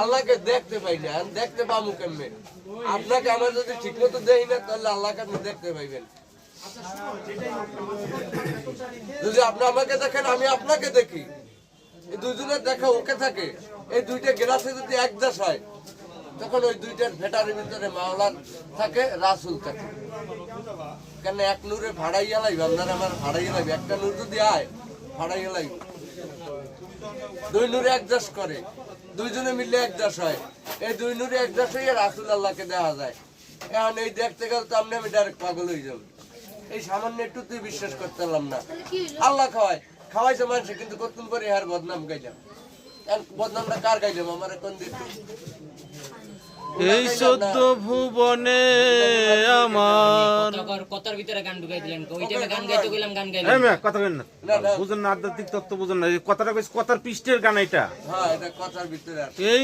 আল্লাহকে দেখতে পাই না দেখতে পাবো কেমনে? আপনাকে আমার যদি ঠিক মতো দেই না, তাহলে আল্লাহকে আপনি দেখতে পাইবেন। যদি আপনি আমাকে দেখেন, আমি আপনাকে দেখি। এই দুজনের দেখা ওকে থাকে। এই দুইটা গ্লাসে যদি এক দেশ হয়, তখন ওই দুইটার ভেটারের ভিতরে মাওলার থাকে, রাসুল থাকে। কেন এক নূরে ভাড়াইয়া লাগবে আপনার আমার ভাড়াইয়া লাগবে একটা নূর যদি আয়, ভাড়াইয়া লাগবে দুই নূরে এক দেশ করে। দুইজনে মিলে এক দাস হয়। এই দুই নূরে এক দাস হয়ে রাসুল আল্লাহকে দেখা যায়। এখন এই দেখতে গেলে তো আপনি আমি ডাইরেক্ট পাগল হয়ে যাব। এই সামান্য একটু তুই বিশ্বাস করতে পারলাম না। আল্লাহ খাওয়াই খাওয়াইছে মানুষে কিন্তু কতক্ষণ পরে আর বদনাম গাইলাম? বদনামটা কার গাইলাম? আমার এখন দিন এই সত্য ভুবনে কথার- কথার ভিতরে গান ঢুকাই দিলেন ওই গান গাইতে গেলাম গান গাইলাম মেয়ে, কথা কেন না। না, না। বুঝেন না আধ্যাত্মিক তত্ত্ব বুঝেন না। এই কথাটা কইছি কথার পৃষ্ঠের গান এটা। হ্যাঁ এটা কথার ভিতরে এই